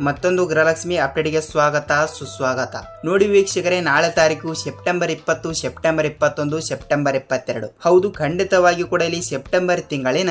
ಮತ್ತೊಂದು ಗೃಹಲಕ್ಷ್ಮಿ ಅಪ್ಡೇಟ್ಗೆ ಸ್ವಾಗತ, ಸುಸ್ವಾಗತ. ನೋಡಿ ವೀಕ್ಷಕರೇ, ನಾಳೆ ತಾರೀಕು ಸೆಪ್ಟೆಂಬರ್ ಇಪ್ಪತ್ತು, ಸೆಪ್ಟೆಂಬರ್ ಇಪ್ಪತ್ತೊಂದು, ಸೆಪ್ಟೆಂಬರ್ ಇಪ್ಪತ್ತೆರಡು. ಹೌದು, ಖಂಡಿತವಾಗಿಯೂ ಕೂಡ ಇಲ್ಲಿ ಸೆಪ್ಟೆಂಬರ್ ತಿಂಗಳಿನ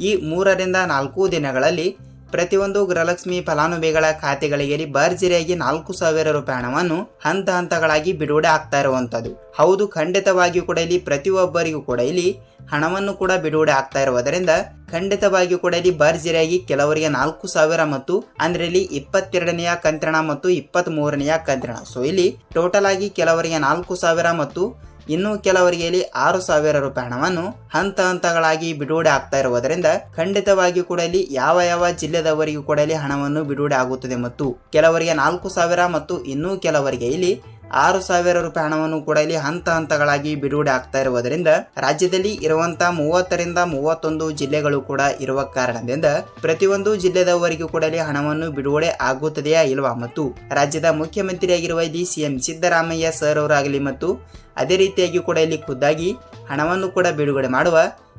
ಈ ಮೂರರಿಂದ ನಾಲ್ಕು ದಿನಗಳಲ್ಲಿ ಪ್ರತಿಯೊಂದು ಗೃಹಲಕ್ಷ್ಮಿ ಫಲಾನುಭವಿಗಳ ಖಾತೆಗಳಿಗೆ ಭರ್ಜರಿಯಾಗಿ ನಾಲ್ಕು ಸಾವಿರ ರೂಪಾಯಿ ಹಣವನ್ನು ಹಂತ ಹಂತಗಳಾಗಿ ಬಿಡುಗಡೆ ಆಗ್ತಾ ಇರುವಂಥದ್ದು. ಹೌದು, ಖಂಡಿತವಾಗಿಯೂ ಕೂಡ ಇಲ್ಲಿ ಪ್ರತಿಯೊಬ್ಬರಿಗೂ ಕೂಡ ಇಲ್ಲಿ ಹಣವನ್ನು ಕೂಡ ಬಿಡುಗಡೆ ಆಗ್ತಾ ಇರುವುದರಿಂದ ಖಂಡಿತವಾಗಿಯೂ ಕೂಡ ಇಲ್ಲಿ ಭರ್ಜರಿಯಾಗಿ ಕೆಲವರಿಗೆ ನಾಲ್ಕು ಸಾವಿರ ಮತ್ತು ಅಂದ್ರೆ ಇಲ್ಲಿ ಇಪ್ಪತ್ತೆರಡನೆಯ ಕಂತ್ರಣ ಮತ್ತು ಇಪ್ಪತ್ತ್ ಮೂರನೆಯ ಕಂತ್ರಣ. ಸೊ ಇಲ್ಲಿ ಟೋಟಲ್ ಆಗಿ ಕೆಲವರಿಗೆ ನಾಲ್ಕು ಸಾವಿರ ಮತ್ತು ಇನ್ನು ಕೆಲವರಿಗೆ ಇಲ್ಲಿ ಆರು ಸಾವಿರ ರೂಪಾಯಿ ಹಣವನ್ನು ಹಂತ ಹಂತಗಳಾಗಿ ಬಿಡುಗಡೆ ಆಗ್ತಾ ಇರುವುದರಿಂದ ಖಂಡಿತವಾಗಿಯೂ ಕೂಡ ಇಲ್ಲಿ ಯಾವ ಯಾವ ಜಿಲ್ಲೆದವರಿಗೂ ಕೂಡ ಇಲ್ಲಿ ಹಣವನ್ನು ಬಿಡುಗಡೆ ಆಗುತ್ತದೆ ಮತ್ತು ಕೆಲವರಿಗೆ ನಾಲ್ಕು ಸಾವಿರ ಮತ್ತು ಇನ್ನೂ ಕೆಲವರಿಗೆ ಇಲ್ಲಿ ಆರು ಸಾವಿರ ರೂಪಾಯಿ ಹಣವನ್ನು ಕೂಡ ಇಲ್ಲಿ ಹಂತ ಹಂತಗಳಾಗಿ ಬಿಡುಗಡೆ ಆಗ್ತಾ ಇರುವುದರಿಂದ ರಾಜ್ಯದಲ್ಲಿ ಇರುವಂತಹ ಮೂವತ್ತರಿಂದ ಮೂವತ್ತೊಂದು ಜಿಲ್ಲೆಗಳು ಕೂಡ ಇರುವ ಕಾರಣದಿಂದ ಪ್ರತಿಯೊಂದು ಜಿಲ್ಲೆದವರಿಗೂ ಕೂಡ ಇಲ್ಲಿ ಹಣವನ್ನು ಬಿಡುಗಡೆ ಆಗುತ್ತದೆಯಾ ಇಲ್ವಾ? ಮತ್ತು ರಾಜ್ಯದ ಮುಖ್ಯಮಂತ್ರಿಯಾಗಿರುವ ಇಲ್ಲಿ ಸಿಎಂ ಸಿದ್ದರಾಮಯ್ಯ ಸರ್ ಅವರಾಗಲಿ ಮತ್ತು ಅದೇ ರೀತಿಯಾಗಿ ಕೂಡ ಇಲ್ಲಿ ಖುದ್ದಾಗಿ ಹಣವನ್ನು ಕೂಡ ಬಿಡುಗಡೆ ಮಾಡುವ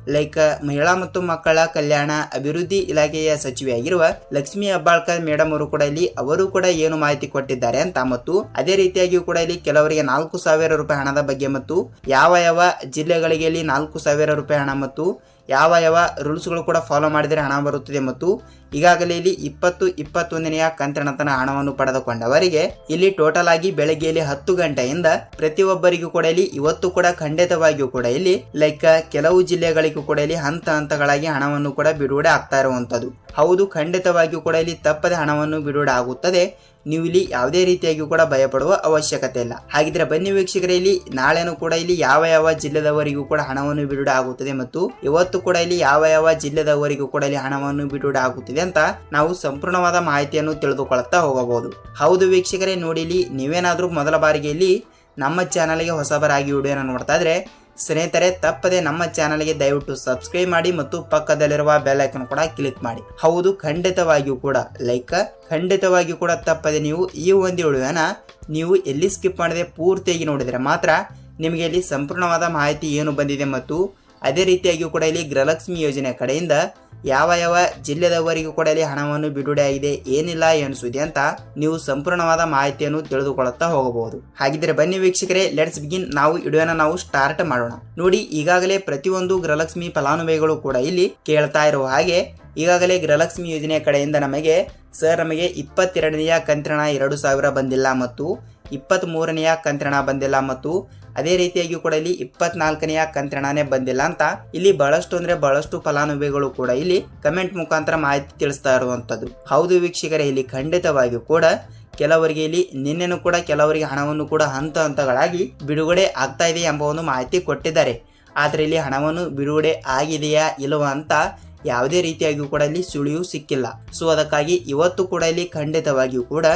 ಲೈಕ್ ಮಹಿಳಾ ಮತ್ತು ಮಕ್ಕಳ ಕಲ್ಯಾಣ ಅಭಿವೃದ್ಧಿ ಇಲಾಖೆಯ ಸಚಿವೆಯಾಗಿರುವ ಲಕ್ಷ್ಮಿ ಹೆಬ್ಬಾಳ್ಕರ್ ಮೇಡಮ್ ಅವರು ಕೂಡ ಇಲ್ಲಿ, ಅವರು ಕೂಡ ಏನು ಮಾಹಿತಿ ಕೊಟ್ಟಿದ್ದಾರೆ ಅಂತ ಮತ್ತು ಅದೇ ರೀತಿಯಾಗಿಯೂ ಕೂಡ ಇಲ್ಲಿ ಕೆಲವರಿಗೆ ನಾಲ್ಕು ಸಾವಿರ ರೂಪಾಯಿ ಹಣದ ಬಗ್ಗೆ ಮತ್ತು ಯಾವ ಯಾವ ಜಿಲ್ಲೆಗಳಿಗೆ ಇಲ್ಲಿ ನಾಲ್ಕು ಸಾವಿರ ರೂಪಾಯಿ ಹಣ ಮತ್ತು ಯಾವ ಯಾವ ರೂಲ್ಸ್ಗಳು ಕೂಡ ಫಾಲೋ ಮಾಡಿದರೆ ಹಣ ಬರುತ್ತದೆ ಮತ್ತು ಈಗಾಗಲೇ ಇಲ್ಲಿ ಇಪ್ಪತ್ತು ಇಪ್ಪತ್ತೊಂದನೆಯ ಕಂತಿನತನ ಹಣವನ್ನು ಪಡೆದುಕೊಂಡವರಿಗೆ ಇಲ್ಲಿ ಟೋಟಲ್ ಆಗಿ ಬೆಳಗ್ಗೆಯಲ್ಲಿ ಹತ್ತು ಗಂಟೆಯಿಂದ ಪ್ರತಿಯೊಬ್ಬರಿಗೂ ಕೂಡ ಇಲ್ಲಿ ಇವತ್ತು ಕೂಡ ಖಂಡಿತವಾಗಿಯೂ ಕೂಡ ಇಲ್ಲಿ ಲೈಕ್ ಕೆಲವು ಜಿಲ್ಲೆಗಳಿಗೂ ಕೂಡ ಇಲ್ಲಿ ಹಂತ ಹಂತಗಳಾಗಿ ಹಣವನ್ನು ಕೂಡ ಬಿಡುಗಡೆ ಆಗ್ತಾ ಇರುವಂತದ್ದು ಹೌದು, ಖಂಡಿತವಾಗಿಯೂ ಕೂಡ ಇಲ್ಲಿ ತಪ್ಪದೆ ಹಣವನ್ನು ಬಿಡುಗಡೆ ಆಗುತ್ತದೆ. ನೀವು ಇಲ್ಲಿ ಯಾವುದೇ ರೀತಿಯಾಗಿಯೂ ಕೂಡ ಭಯಪಡುವ ಅವಶ್ಯಕತೆ ಇಲ್ಲ. ಹಾಗಿದ್ರೆ ಬನ್ನಿ ವೀಕ್ಷಕರೇ, ಇಲ್ಲಿ ನಾಳೆನೂ ಕೂಡ ಇಲ್ಲಿ ಯಾವ ಯಾವ ಜಿಲ್ಲೆದವರಿಗೂ ಕೂಡ ಹಣವನ್ನು ಬಿಡುಗಡೆ ಆಗುತ್ತದೆ ಮತ್ತು ಇವತ್ತು ಕೂಡ ಇಲ್ಲಿ ಯಾವ ಯಾವ ಜಿಲ್ಲೆದವರಿಗೂ ಕೂಡ ಇಲ್ಲಿ ಹಣವನ್ನು ಬಿಡುಗಡೆ ಆಗುತ್ತಿದೆ ಅಂತ ನಾವು ಸಂಪೂರ್ಣವಾದ ಮಾಹಿತಿಯನ್ನು ತಿಳಿದುಕೊಳ್ಳುತ್ತಾ ಹೋಗಬಹುದು. ಹೌದು ವೀಕ್ಷಕರೇ, ನೋಡಿ ಇಲ್ಲಿ ನೀವೇನಾದರೂ ಮೊದಲ ಬಾರಿಗೆ ಇಲ್ಲಿ ನಮ್ಮ ಚಾನಲ್ಗೆ ಹೊಸಬರಾಗಿ ವಿಡಿಯೋನ ನೋಡ್ತಾ ಇದ್ರೆ ಸ್ನೇಹಿತರೆ, ತಪ್ಪದೆ ನಮ್ಮ ಚಾನಲ್ಗೆ ದಯವಿಟ್ಟು ಸಬ್ಸ್ಕ್ರೈಬ್ ಮಾಡಿ ಮತ್ತು ಪಕ್ಕದಲ್ಲಿರುವ ಬೆಲ್ ಐಕನ್ ಕೂಡ ಕ್ಲಿಕ್ ಮಾಡಿ. ಹೌದು, ಖಂಡಿತವಾಗಿಯೂ ಕೂಡ ಲೈಕ್, ಖಂಡಿತವಾಗಿಯೂ ಕೂಡ ತಪ್ಪದೆ ನೀವು ಈ ಒಂದು ನೀವು ಎಲ್ಲಿ ಸ್ಕಿಪ್ ಮಾಡದೆ ಪೂರ್ತಿಯಾಗಿ ನೋಡಿದರೆ ಮಾತ್ರ ನಿಮಗೆ ಇಲ್ಲಿ ಸಂಪೂರ್ಣವಾದ ಮಾಹಿತಿ ಏನು ಬಂದಿದೆ ಮತ್ತು ಅದೇ ರೀತಿಯಾಗಿಯೂ ಕೂಡ ಇಲ್ಲಿ ಗೃಹಲಕ್ಷ್ಮಿ ಯೋಜನೆ ಕಡೆಯಿಂದ ಯಾವ ಯಾವ ಜಿಲ್ಲೆದವರಿಗೂ ಕೂಡ ಇಲ್ಲಿ ಹಣವನ್ನು ಬಿಡುಗಡೆ ಆಗಿದೆ, ಏನಿಲ್ಲ ಎನಿಸುತ್ತೆ ಅಂತ ನೀವು ಸಂಪೂರ್ಣವಾದ ಮಾಹಿತಿಯನ್ನು ತಿಳಿದುಕೊಳ್ಳುತ್ತಾ ಹೋಗಬಹುದು. ಹಾಗಿದ್ರೆ ಬನ್ನಿ ವೀಕ್ಷಕರೇ ಲೆಟ್ಸ್ ಬಿಗಿನ್ ನಾವು ವಿಡಿಯೋನ ನಾವು ಸ್ಟಾರ್ಟ್ ಮಾಡೋಣ. ನೋಡಿ, ಈಗಾಗಲೇ ಪ್ರತಿಯೊಂದು ಗೃಹಲಕ್ಷ್ಮಿ ಫಲಾನುಭವಿಗಳು ಕೂಡ ಇಲ್ಲಿ ಕೇಳ್ತಾ ಇರುವ ಹಾಗೆ, ಈಗಾಗಲೇ ಗೃಹಲಕ್ಷ್ಮಿ ಯೋಜನೆ ಕಡೆಯಿಂದ ನಮಗೆ ಸರ್ ನಮಗೆ ಇಪ್ಪತ್ತೆರಡನೆಯ ಕಂತ್ರಣ ಎರಡು ಸಾವಿರ ಬಂದಿಲ್ಲ ಮತ್ತು ಇಪ್ಪತ್ತ್ ಮೂರನೆಯ ಕಂತ್ರಣ ಬಂದಿಲ್ಲ ಮತ್ತು ಅದೇ ರೀತಿಯಾಗಿ ಕೂಡ ಇಲ್ಲಿ ಇಪ್ಪತ್ನಾಲ್ಕನೆಯ ಕಂತ್ರಣನೇ ಬಂದಿಲ್ಲ ಅಂತ ಇಲ್ಲಿ ಬಹಳಷ್ಟು ಅಂದ್ರೆ ಬಹಳಷ್ಟು ಫಲಾನುಭವಿಗಳು ಕೂಡ ಇಲ್ಲಿ ಕಮೆಂಟ್ ಮುಖಾಂತರ ಮಾಹಿತಿ ತಿಳಿಸ್ತಾ ಇರುವಂತದ್ದು. ಹೌದು ವೀಕ್ಷಕರೇ, ಇಲ್ಲಿ ಖಂಡಿತವಾಗಿಯೂ ಕೂಡ ಕೆಲವರಿಗೆ ಇಲ್ಲಿ ನಿನ್ನೆನೂ ಕೂಡ ಕೆಲವರಿಗೆ ಹಣವನ್ನು ಕೂಡ ಹಂತ ಹಂತಗಳಾಗಿ ಬಿಡುಗಡೆ ಆಗ್ತಾ ಇದೆ ಎಂಬ ಒಂದು ಮಾಹಿತಿ ಕೊಟ್ಟಿದ್ದಾರೆ. ಆದರೆ ಇಲ್ಲಿ ಹಣವನ್ನು ಬಿಡುಗಡೆ ಆಗಿದೆಯಾ ಇಲ್ಲವಾ ಅಂತ ಯಾವುದೇ ರೀತಿಯಾಗಿಯೂ ಕೂಡ ಇಲ್ಲಿ ಸುಳಿಯೂ ಸಿಕ್ಕಿಲ್ಲ. ಸೊ ಅದಕ್ಕಾಗಿ ಇವತ್ತು ಕೂಡ ಇಲ್ಲಿ ಖಂಡಿತವಾಗಿಯೂ ಕೂಡ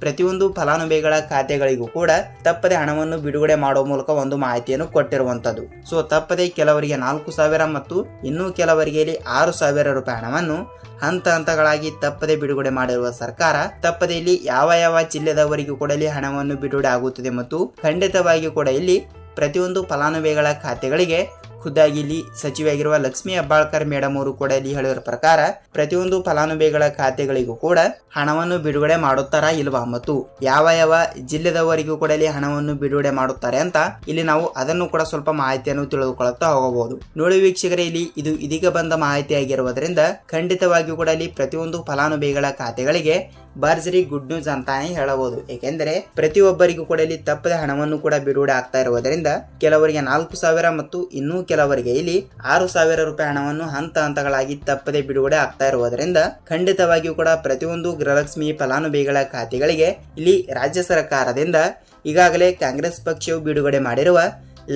ಪ್ರತಿಯೊಂದು ಫಲಾನುಭವಿಗಳ ಖಾತೆಗಳಿಗೂ ಕೂಡ ತಪ್ಪದೆ ಹಣವನ್ನು ಬಿಡುಗಡೆ ಮಾಡುವ ಮೂಲಕ ಒಂದು ಮಾಹಿತಿಯನ್ನು ಕೊಟ್ಟಿರುವಂತದ್ದು ಸೊ ತಪ್ಪದೆ ಕೆಲವರಿಗೆ ನಾಲ್ಕು ಸಾವಿರ ಮತ್ತು ಇನ್ನೂ ಕೆಲವರಿಗೆ ಆರು ಸಾವಿರ ರೂಪಾಯಿ ಹಣವನ್ನು ಹಂತ ಹಂತಗಳಾಗಿ ತಪ್ಪದೆ ಬಿಡುಗಡೆ ಮಾಡಿರುವ ಸರ್ಕಾರ, ತಪ್ಪದೆ ಇಲ್ಲಿ ಯಾವ ಯಾವ ಜಿಲ್ಲೆದವರಿಗೂ ಕೂಡ ಇಲ್ಲಿ ಹಣವನ್ನು ಬಿಡುಗಡೆ ಆಗುತ್ತದೆ ಮತ್ತು ಖಂಡಿತವಾಗಿಯೂ ಕೂಡ ಇಲ್ಲಿ ಪ್ರತಿಯೊಂದು ಫಲಾನುಭವಿಗಳ ಖಾತೆಗಳಿಗೆ ಖುದ್ದಾಗಿ ಇಲ್ಲಿ ಸಚಿವೆಯಾಗಿರುವ ಲಕ್ಷ್ಮಿ ಹೆಬ್ಬಾಳ್ಕರ್ ಮೇಡಮ್ ಅವರು ಕೂಡ ಇಲ್ಲಿ ಹೇಳಿರೋ ಪ್ರಕಾರ, ಪ್ರತಿಯೊಂದು ಫಲಾನುಭವಿಗಳ ಖಾತೆಗಳಿಗೂ ಕೂಡ ಹಣವನ್ನು ಬಿಡುಗಡೆ ಮಾಡುತ್ತಾರಾ ಇಲ್ವಾ? ಮತ್ತು ಯಾವ ಯಾವ ಜಿಲ್ಲೆದವರಿಗೂ ಕೂಡ ಇಲ್ಲಿ ಹಣವನ್ನು ಬಿಡುಗಡೆ ಮಾಡುತ್ತಾರೆ ಅಂತ ಇಲ್ಲಿ ನಾವು ಅದನ್ನು ಕೂಡ ಸ್ವಲ್ಪ ಮಾಹಿತಿಯನ್ನು ತಿಳಿದುಕೊಳ್ಳುತ್ತಾ ಹೋಗಬಹುದು. ನೋಡಿ ವೀಕ್ಷಕರೇ, ಇಲ್ಲಿ ಇದು ಇದೀಗ ಬಂದ ಮಾಹಿತಿ ಆಗಿರುವುದರಿಂದ ಖಂಡಿತವಾಗಿಯೂ ಕೂಡ ಇಲ್ಲಿ ಪ್ರತಿಯೊಂದು ಫಲಾನುಭವಿಗಳ ಖಾತೆಗಳಿಗೆ ಭರ್ಜರಿ ಗುಡ್ ನ್ಯೂಸ್ ಅಂತಾನೆ ಹೇಳಬಹುದು. ಏಕೆಂದರೆ ಪ್ರತಿಯೊಬ್ಬರಿಗೂ ಕೂಡ ಇಲ್ಲಿ ತಪ್ಪದ ಹಣವನ್ನು ಕೂಡ ಬಿಡುಗಡೆ ಆಗ್ತಾ ಇರುವುದರಿಂದ ಕೆಲವರಿಗೆ ನಾಲ್ಕು ಸಾವಿರ ಮತ್ತು ಇನ್ನೂ ಕೆಲವರಿಗೆ ಇಲ್ಲಿ ಆರು ಸಾವಿರ ರೂಪಾಯಿ ಹಣವನ್ನು ಹಂತ ಹಂತಗಳಾಗಿ ತಪ್ಪದೆ ಬಿಡುಗಡೆ ಆಗ್ತಾ ಇರುವುದರಿಂದ ಖಂಡಿತವಾಗಿಯೂ ಕೂಡ ಪ್ರತಿಯೊಂದು ಗೃಹಲಕ್ಷ್ಮಿ ಫಲಾನುಭವಿಗಳ ಖಾತೆಗಳಿಗೆ ಇಲ್ಲಿ ರಾಜ್ಯ ಸರ್ಕಾರದಿಂದ ಈಗಾಗಲೇ ಕಾಂಗ್ರೆಸ್ ಪಕ್ಷವು ಬಿಡುಗಡೆ ಮಾಡಿರುವ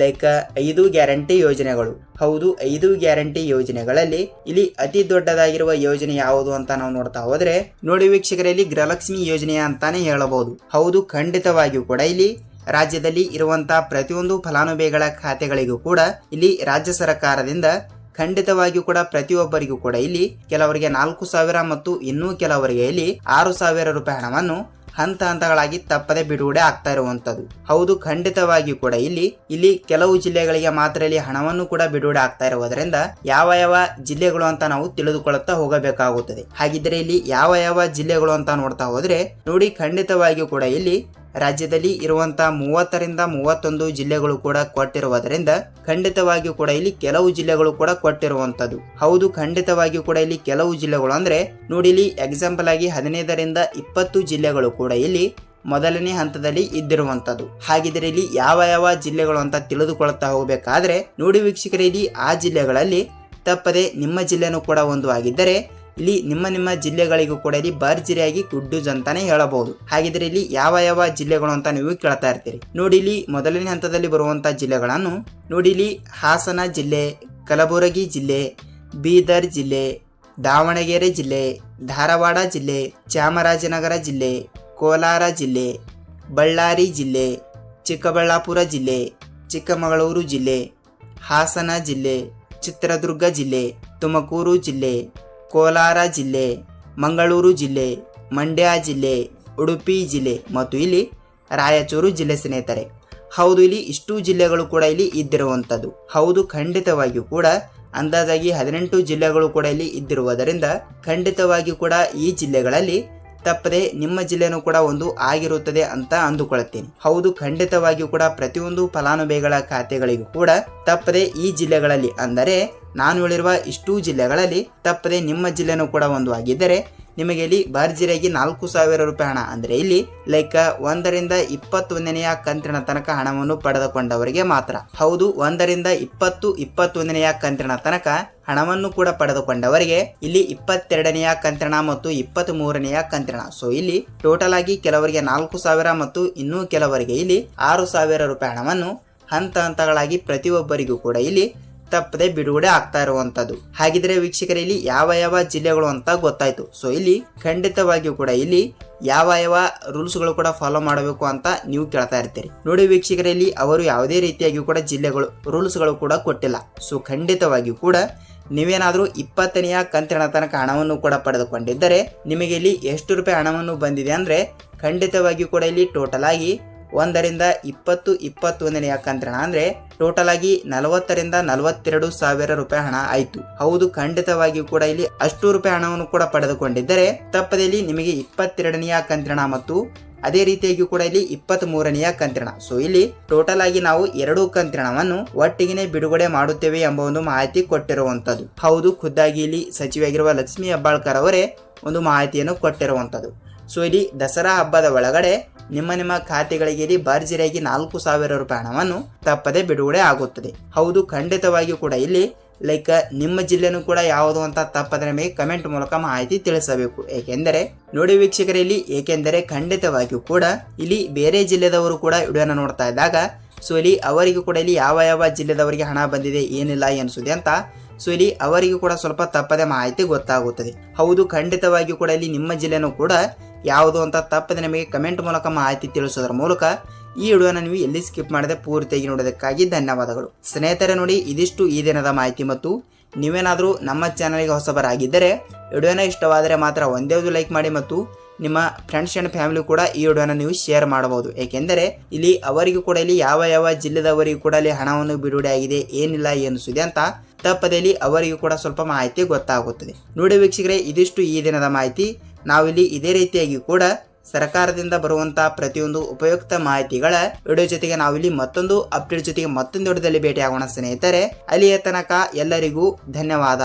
ಲೈಕ್ ಐದು ಗ್ಯಾರಂಟಿ ಯೋಜನೆಗಳು. ಹೌದು, ಐದು ಗ್ಯಾರಂಟಿ ಯೋಜನೆಗಳಲ್ಲಿ ಇಲ್ಲಿ ಅತಿ ದೊಡ್ಡದಾಗಿರುವ ಯೋಜನೆ ಯಾವುದು ಅಂತ ನಾವು ನೋಡ್ತಾ ಹೋದ್ರೆ, ನೋಡಿ ವೀಕ್ಷಕರಲ್ಲಿ ಗೃಹಲಕ್ಷ್ಮಿ ಯೋಜನೆ ಅಂತಾನೆ ಹೇಳಬಹುದು. ಹೌದು, ಖಂಡಿತವಾಗಿಯೂ ಕೂಡ ಇಲ್ಲಿ ರಾಜ್ಯದಲ್ಲಿ ಇರುವಂತಹ ಪ್ರತಿಯೊಂದು ಫಲಾನುಭವಿಗಳ ಖಾತೆಗಳಿಗೂ ಕೂಡ ಇಲ್ಲಿ ರಾಜ್ಯ ಸರ್ಕಾರದಿಂದ ಖಂಡಿತವಾಗಿಯೂ ಕೂಡ ಪ್ರತಿಯೊಬ್ಬರಿಗೂ ಕೂಡ ಇಲ್ಲಿ ಕೆಲವರಿಗೆ ನಾಲ್ಕು ಸಾವಿರ ಮತ್ತು ಇನ್ನೂ ಕೆಲವರಿಗೆ ಇಲ್ಲಿ ಆರು ಸಾವಿರ ರೂಪಾಯಿ ಹಣವನ್ನು ಹಂತ ಹಂತಗಳಾಗಿ ತಪ್ಪದೆ ಬಿಡುಗಡೆ ಆಗ್ತಾ ಇರುವಂಥದ್ದು. ಹೌದು, ಖಂಡಿತವಾಗಿಯೂ ಕೂಡ ಇಲ್ಲಿ ಇಲ್ಲಿ ಕೆಲವು ಜಿಲ್ಲೆಗಳಿಗೆ ಮಾತ್ರ ಇಲ್ಲಿ ಹಣವನ್ನು ಕೂಡ ಬಿಡುಗಡೆ ಆಗ್ತಾ ಇರುವುದರಿಂದ ಯಾವ ಯಾವ ಜಿಲ್ಲೆಗಳು ಅಂತ ನಾವು ತಿಳಿದುಕೊಳ್ಳುತ್ತಾ ಹೋಗಬೇಕಾಗುತ್ತದೆ. ಹಾಗಿದ್ರೆ ಇಲ್ಲಿ ಯಾವ ಯಾವ ಜಿಲ್ಲೆಗಳು ಅಂತ ನೋಡ್ತಾ ಹೋದ್ರೆ, ನೋಡಿ, ಖಂಡಿತವಾಗಿಯೂ ಕೂಡ ಇಲ್ಲಿ ರಾಜ್ಯದಲ್ಲಿ ಇರುವಂತಹ ಮೂವತ್ತರಿಂದ ಮೂವತ್ತೊಂದು ಜಿಲ್ಲೆಗಳು ಕೂಡ ಕೊಟ್ಟಿರುವುದರಿಂದ ಖಂಡಿತವಾಗಿಯೂ ಕೂಡ ಇಲ್ಲಿ ಕೆಲವು ಜಿಲ್ಲೆಗಳು ಕೂಡ ಕೊಟ್ಟಿರುವಂತದ್ದು ಹೌದು, ಖಂಡಿತವಾಗಿಯೂ ಕೂಡ ಇಲ್ಲಿ ಕೆಲವು ಜಿಲ್ಲೆಗಳು ಅಂದ್ರೆ ನೋಡಿ ಇಲ್ಲಿ ಎಕ್ಸಾಂಪಲ್ ಆಗಿ ಹದಿನೈದರಿಂದ ಇಪ್ಪತ್ತು ಜಿಲ್ಲೆಗಳು ಕೂಡ ಇಲ್ಲಿ ಮೊದಲನೇ ಹಂತದಲ್ಲಿ ಇದ್ದಿರುವಂತದ್ದು ಹಾಗಿದ್ರೆ ಇಲ್ಲಿ ಯಾವ ಯಾವ ಜಿಲ್ಲೆಗಳು ಅಂತ ತಿಳಿದುಕೊಳ್ತಾ ಹೋಗಬೇಕಾದ್ರೆ ನೋಡಿ ವೀಕ್ಷಕರೇ, ಇಲ್ಲಿ ಆ ಜಿಲ್ಲೆಗಳಲ್ಲಿ ತಪ್ಪದೆ ನಿಮ್ಮ ಜಿಲ್ಲೆನೂ ಕೂಡ ಒಂದು ಆಗಿದ್ದರೆ ಇಲ್ಲಿ ನಿಮ್ಮ ನಿಮ್ಮ ಜಿಲ್ಲೆಗಳಿಗೂ ಕೂಡ ಇಲ್ಲಿ ಭರ್ಜರಿಯಾಗಿ ಗುಡ್ಡೂಸ್ ಅಂತಾನೆ ಹೇಳಬಹುದು. ಹಾಗಿದ್ರೆ ಇಲ್ಲಿ ಯಾವ ಯಾವ ಜಿಲ್ಲೆಗಳು ಅಂತ ನೀವು ಕೇಳ್ತಾ ಇರ್ತೀರಿ? ನೋಡಿ ಇಲ್ಲಿ ಮೊದಲನೇ ಹಂತದಲ್ಲಿ ಬರುವಂತಹ ಜಿಲ್ಲೆಗಳನ್ನು ನೋಡಿ ಇಲ್ಲಿ ಹಾಸನ ಜಿಲ್ಲೆ, ಕಲಬುರಗಿ ಜಿಲ್ಲೆ, ಬೀದರ್ ಜಿಲ್ಲೆ, ದಾವಣಗೆರೆ ಜಿಲ್ಲೆ, ಧಾರವಾಡ ಜಿಲ್ಲೆ, ಚಾಮರಾಜನಗರ ಜಿಲ್ಲೆ, ಕೋಲಾರ ಜಿಲ್ಲೆ, ಬಳ್ಳಾರಿ ಜಿಲ್ಲೆ, ಚಿಕ್ಕಬಳ್ಳಾಪುರ ಜಿಲ್ಲೆ, ಚಿಕ್ಕಮಗಳೂರು ಜಿಲ್ಲೆ, ಹಾಸನ ಜಿಲ್ಲೆ, ಚಿತ್ರದುರ್ಗ ಜಿಲ್ಲೆ, ತುಮಕೂರು ಜಿಲ್ಲೆ ಕೋಲಾರ ಜಿಲ್ಲೆ, ಮಂಗಳೂರು ಜಿಲ್ಲೆ, ಮಂಡ್ಯ ಜಿಲ್ಲೆ, ಉಡುಪಿ ಜಿಲ್ಲೆ ಮತ್ತು ಇಲ್ಲಿ ರಾಯಚೂರು ಜಿಲ್ಲೆ ಸ್ನೇಹಿತರೆ. ಹೌದು, ಇಲ್ಲಿ ಇಷ್ಟು ಜಿಲ್ಲೆಗಳು ಕೂಡ ಇಲ್ಲಿ ಇದ್ದಿರುವಂಥದ್ದು. ಹೌದು, ಖಂಡಿತವಾಗಿಯೂ ಕೂಡ ಅಂದಾಜಾಗಿ ಹದಿನೆಂಟು ಜಿಲ್ಲೆಗಳು ಕೂಡ ಇಲ್ಲಿ ಇದ್ದಿರುವುದರಿಂದ ಖಂಡಿತವಾಗಿಯೂ ಕೂಡ ಈ ಜಿಲ್ಲೆಗಳಲ್ಲಿ ತಪ್ಪದೆ ನಿಮ್ಮ ಜಿಲ್ಲೆನೂ ಕೂಡ ಒಂದು ಆಗಿರುತ್ತದೆ ಅಂತ ಅಂದುಕೊಳ್ಳುತ್ತೇನೆ. ಹೌದು, ಖಂಡಿತವಾಗಿಯೂ ಕೂಡ ಪ್ರತಿಯೊಂದು ಫಲಾನುಭವಿಗಳ ಖಾತೆಗಳಿಗೂ ಕೂಡ ತಪ್ಪದೆ ಈ ಜಿಲ್ಲೆಗಳಲ್ಲಿ ಅಂದರೆ ನಾನು ಹೇಳಿರುವ ಇಷ್ಟೂ ಜಿಲ್ಲೆಗಳಲ್ಲಿ ತಪ್ಪದೆ ನಿಮ್ಮ ಜಿಲ್ಲೆನೂ ಕೂಡ ಒಂದು ಆಗಿದ್ದರೆ ನಿಮಗೆ ಇಲ್ಲಿ ಭರ್ಜರಿಯಾಗಿ ನಾಲ್ಕು ಸಾವಿರ ರೂಪಾಯಿ ಹಣ. ಅಂದರೆ ಇಲ್ಲಿ ಲೈಕ್ ಒಂದರಿಂದ ಇಪ್ಪತ್ತೊಂದನೆಯ ಕಂತಿನ ತನಕ ಹಣವನ್ನು ಪಡೆದುಕೊಂಡವರಿಗೆ ಮಾತ್ರ. ಹೌದು, ಒಂದರಿಂದ ಇಪ್ಪತ್ತು ಇಪ್ಪತ್ತೊಂದನೆಯ ಕಂತಿನ ತನಕ ಹಣವನ್ನು ಕೂಡ ಪಡೆದುಕೊಂಡವರಿಗೆ ಇಲ್ಲಿ ಇಪ್ಪತ್ತೆರಡನೆಯ ಕಂತಿನ ಮತ್ತು ಇಪ್ಪತ್ತ್ ಮೂರನೆಯ ಕಂತಿನ. ಸೊ ಇಲ್ಲಿ ಟೋಟಲ್ ಆಗಿ ಕೆಲವರಿಗೆ ನಾಲ್ಕು ಸಾವಿರ ಮತ್ತು ಇನ್ನೂ ಕೆಲವರಿಗೆ ಇಲ್ಲಿ ಆರು ಸಾವಿರ ರೂಪಾಯಿ ಹಣವನ್ನು ಹಂತ ಹಂತಗಳಾಗಿ ಪ್ರತಿಯೊಬ್ಬರಿಗೂ ಕೂಡ ಇಲ್ಲಿ ತಪ್ಪದೆ ಬಿಡುಗಡೆ ಆಗ್ತಾ ಇರುವಂತದ್ದು. ಹಾಗಿದ್ರೆ ವೀಕ್ಷಕರ, ಇಲ್ಲಿ ಯಾವ ಯಾವ ಜಿಲ್ಲೆಗಳು ಅಂತ ಗೊತ್ತಾಯ್ತು. ಸೊ ಇಲ್ಲಿ ಖಂಡಿತವಾಗಿಯೂ ಕೂಡ ಇಲ್ಲಿ ಯಾವ ಯಾವ ರೂಲ್ಸ್ಗಳು ಕೂಡ ಫಾಲೋ ಮಾಡಬೇಕು ಅಂತ ನೀವು ಕೇಳ್ತಾ ಇರ್ತೀರಿ. ನೋಡಿ ವೀಕ್ಷಕರಲ್ಲಿ ಅವರು ಯಾವುದೇ ರೀತಿಯಾಗಿಯೂ ಕೂಡ ಜಿಲ್ಲೆಗಳು ರೂಲ್ಸ್ಗಳು ಕೂಡ ಕೊಟ್ಟಿಲ್ಲ. ಸೊ ಖಂಡಿತವಾಗಿಯೂ ಕೂಡ ನೀವೇನಾದರೂ ಇಪ್ಪತ್ತನೆಯ ಕಂತಿನ ತನಕ ಹಣವನ್ನು ಕೂಡ ಪಡೆದುಕೊಂಡಿದ್ದರೆ, ನಿಮಗೆ ಇಲ್ಲಿ ಎಷ್ಟು ರೂಪಾಯಿ ಹಣವನ್ನು ಬಂದಿದೆ ಅಂದರೆ ಖಂಡಿತವಾಗಿಯೂ ಕೂಡ ಇಲ್ಲಿ ಟೋಟಲ್ ಆಗಿ ಒಂದರಿಂದ ಇಪ್ಪತ್ತು ಇಪ್ಪತ್ತೊಂದನೆಯ ಯಾಕಂತ್ರಣ ಅಂದ್ರೆ ಟೋಟಲ್ ಆಗಿ ನಲವತ್ತರಿಂದ ನಲವತ್ತೆರಡು ಸಾವಿರ ರೂಪಾಯಿ ಹಣ ಆಯ್ತು. ಹೌದು, ಖಂಡಿತವಾಗಿಯೂ ಕೂಡ ಇಲ್ಲಿ ಅಷ್ಟು ರೂಪಾಯಿ ಹಣವನ್ನು ಕೂಡ ಪಡೆದುಕೊಂಡಿದ್ದರೆ ತಪ್ಪದಲ್ಲಿ ನಿಮಗೆ ಇಪ್ಪತ್ತೆರಡನೆಯ ಕಂತ್ರಣ ಮತ್ತು ಅದೇ ರೀತಿಯಾಗಿ ಕೂಡ ಇಲ್ಲಿ ಇಪ್ಪತ್ತ್ ಮೂರನೆಯ ಕಂತ್ರಣ ಸೊ ಇಲ್ಲಿ ಟೋಟಲ್ ಆಗಿ ನಾವು ಎರಡು ಕಂತ್ರಣವನ್ನು ಒಟ್ಟಿಗೆನೆ ಬಿಡುಗಡೆ ಮಾಡುತ್ತೇವೆ ಎಂಬ ಒಂದು ಮಾಹಿತಿ ಕೊಟ್ಟಿರುವಂತದ್ದು ಹೌದು, ಖುದ್ದಾಗಿ ಇಲ್ಲಿ ಸಚಿವೆಯಾಗಿರುವ ಲಕ್ಷ್ಮಿ ಹೆಬ್ಬಾಳ್ಕರ್ ಅವರೇ ಒಂದು ಮಾಹಿತಿಯನ್ನು ಕೊಟ್ಟಿರುವಂತದ್ದು ಸೊ ಇಡೀ ದಸರಾ ಹಬ್ಬದ ಒಳಗಡೆ ನಿಮ್ಮ ನಿಮ್ಮ ಖಾತೆಗಳಿಗೆ ಇಲ್ಲಿ ಭರ್ಜರಿಯಾಗಿ ನಾಲ್ಕು ಸಾವಿರ ರೂಪಾಯಿ ಹಣವನ್ನು ತಪ್ಪದೆ ಬಿಡುಗಡೆ ಆಗುತ್ತದೆ. ಹೌದು, ಖಂಡಿತವಾಗಿಯೂ ಕೂಡ ಇಲ್ಲಿ ಲೈಕ್ ನಿಮ್ಮ ಜಿಲ್ಲೆನೂ ಕೂಡ ಯಾವುದು ಅಂತ ತಪ್ಪದ ನಮಗೆ ಕಮೆಂಟ್ ಮೂಲಕ ಮಾಹಿತಿ ತಿಳಿಸಬೇಕು. ಏಕೆಂದರೆ ನೋಡಿ ವೀಕ್ಷಕರಲ್ಲಿ ಏಕೆಂದರೆ ಖಂಡಿತವಾಗಿಯೂ ಕೂಡ ಇಲ್ಲಿ ಬೇರೆ ಜಿಲ್ಲೆದವರು ಕೂಡ ವಿಡಿಯೋನ ನೋಡ್ತಾ ಇದ್ದಾಗ ಸೊ ಇಲ್ಲಿ ಅವರಿಗೂ ಕೂಡ ಇಲ್ಲಿ ಯಾವ ಯಾವ ಜಿಲ್ಲೆದವರಿಗೆ ಹಣ ಬಂದಿದೆ, ಏನಿಲ್ಲ ಎನಿಸುತ್ತೆ ಅಂತ ಸೊ ಇಲ್ಲಿ ಅವರಿಗೂ ಕೂಡ ಸ್ವಲ್ಪ ತಪ್ಪದೆ ಮಾಹಿತಿ ಗೊತ್ತಾಗುತ್ತದೆ. ಹೌದು, ಖಂಡಿತವಾಗಿಯೂ ಕೂಡ ಇಲ್ಲಿ ನಿಮ್ಮ ಜಿಲ್ಲೆನೂ ಕೂಡ ಯಾವುದು ಅಂತ ತಪ್ಪದೆ ನಿಮಗೆ ಕಮೆಂಟ್ ಮೂಲಕ ಮಾಹಿತಿ ತಿಳಿಸೋದ್ರ ಮೂಲಕ ಈ ವಿಡಿಯೋನ ನೀವು ಎಲ್ಲಿ ಸ್ಕಿಪ್ ಮಾಡದೆ ಪೂರ್ತಿಯಾಗಿ ನೋಡೋದಕ್ಕಾಗಿ ಧನ್ಯವಾದಗಳು. ಸ್ನೇಹಿತರೆ ನೋಡಿ, ಇದಿಷ್ಟು ಈ ದಿನದ ಮಾಹಿತಿ ಮತ್ತು ನೀವೇನಾದರೂ ನಮ್ಮ ಚಾನಲ್ಗೆ ಹೊಸಬರಾಗಿದ್ದರೆ ವಿಡಿಯೋನ ಇಷ್ಟವಾದರೆ ಮಾತ್ರ ಒಂದೇ ಒಂದು ಲೈಕ್ ಮಾಡಿ ಮತ್ತು ನಿಮ್ಮ ಫ್ರೆಂಡ್ಸ್ ಆ್ಯಂಡ್ ಫ್ಯಾಮಿಲಿ ಕೂಡ ಈ ವಿಡಿಯೋನ ನೀವು ಶೇರ್ ಮಾಡಬಹುದು. ಏಕೆಂದರೆ ಇಲ್ಲಿ ಅವರಿಗೂ ಕೂಡ ಇಲ್ಲಿ ಯಾವ ಯಾವ ಜಿಲ್ಲೆದವರಿಗೂ ಕೂಡ ಇಲ್ಲಿ ಹಣವನ್ನು ಬಿಡುಗಡೆ ಆಗಿದೆ, ಏನಿಲ್ಲ ಏನಿಸಿದೆ ಅಂತ ತಪ್ಪದಲ್ಲಿ ಅವರಿಗೂ ಕೂಡ ಸ್ವಲ್ಪ ಮಾಹಿತಿ ಗೊತ್ತಾಗುತ್ತದೆ. ನೋಡಿ ವೀಕ್ಷಕರೇ, ಇದಿಷ್ಟು ಈ ದಿನದ ಮಾಹಿತಿ. ನಾವಿಲ್ಲಿ ಇದೇ ರೀತಿಯಾಗಿ ಕೂಡ ಸರ್ಕಾರದಿಂದ ಬರುವಂತಹ ಪ್ರತಿಯೊಂದು ಉಪಯುಕ್ತ ಮಾಹಿತಿಗಳ ವಿಡಿಯೋ ಜೊತೆಗೆ ನಾವಿಲ್ಲಿ ಮತ್ತೊಂದು ಅಪ್ಡೇಟ್ ಜೊತೆಗೆ ಮತ್ತೊಂದು ವಿಡಿಯೋದಲ್ಲಿ ಭೇಟಿಯಾಗೋಣ ಸ್ನೇಹಿತರೆ. ಅಲ್ಲಿಯ ತನಕ ಎಲ್ಲರಿಗೂ ಧನ್ಯವಾದ.